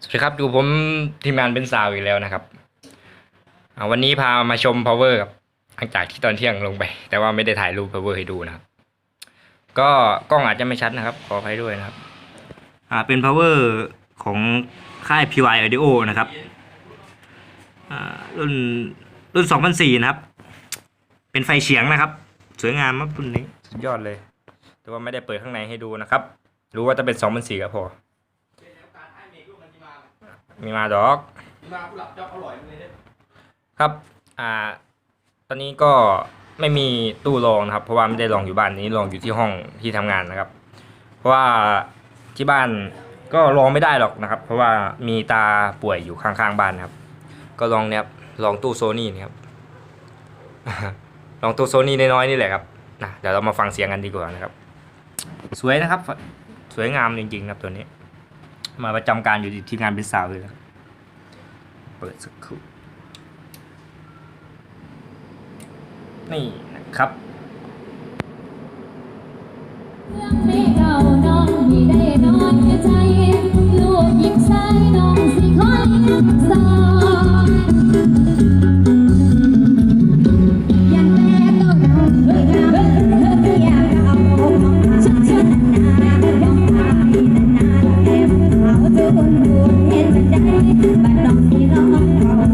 สวัสดีครับอยู่ผมทีมงานเป็นสาวอีกแล้วนะครับอ่าวันนี้พามาชม power ครับหลังจากที่ตอนเที่ยงลงไป แต่ว่าไม่ได้ถ่ายรูป power ให้ดูนะครับ ก็กล้องอาจจะไม่ชัดนะครับ ขออภัยด้วยนะครับ อ่าเป็น power ของค่าย PY Audio นะครับอ่ารุ่นรุ่น 2004 นะครับ เป็นไฟเฉียงนะครับ สวยงามมากรุ่นนี้ สุดยอดเลย แต่ว่าไม่ได้เปิดข้างในให้ดูนะครับ รู้ว่าจะเป็น 2004ก็พอ มีมาดอก มาผู้หลับเจ้าอร่อยเลยเนี่ยครับ อ่า ตอนนี้ก็ไม่มีตู้รองนะครับ เพราะว่าไม่ได้ลองอยู่บ้านนี้ลองอยู่ที่ห้องที่ทำงานนะครับ เพราะว่าที่บ้านก็ลองไม่ได้หรอกนะครับ เพราะว่ามีตาป่วยอยู่ข้างๆบ้านนะครับ ก็ลองเนี่ยครับลองตู้โซนี่นี่ครับ ลองตู้โซนี่น้อยๆนี่แหละครับนะเดี๋ยวเรามาฟังเสียงกันดีกว่านะครับ สวยนะครับ สวยงามจริงๆครับตัวนี้ มาประจำการอยู่ที่ทีมงานเป็นสาวเลยนะเปิดสักครู่นี่นะครับเรื่องไม่เก่าน้องมีได้นอนใจลูกยิบใส่น้องสิคอยรักษา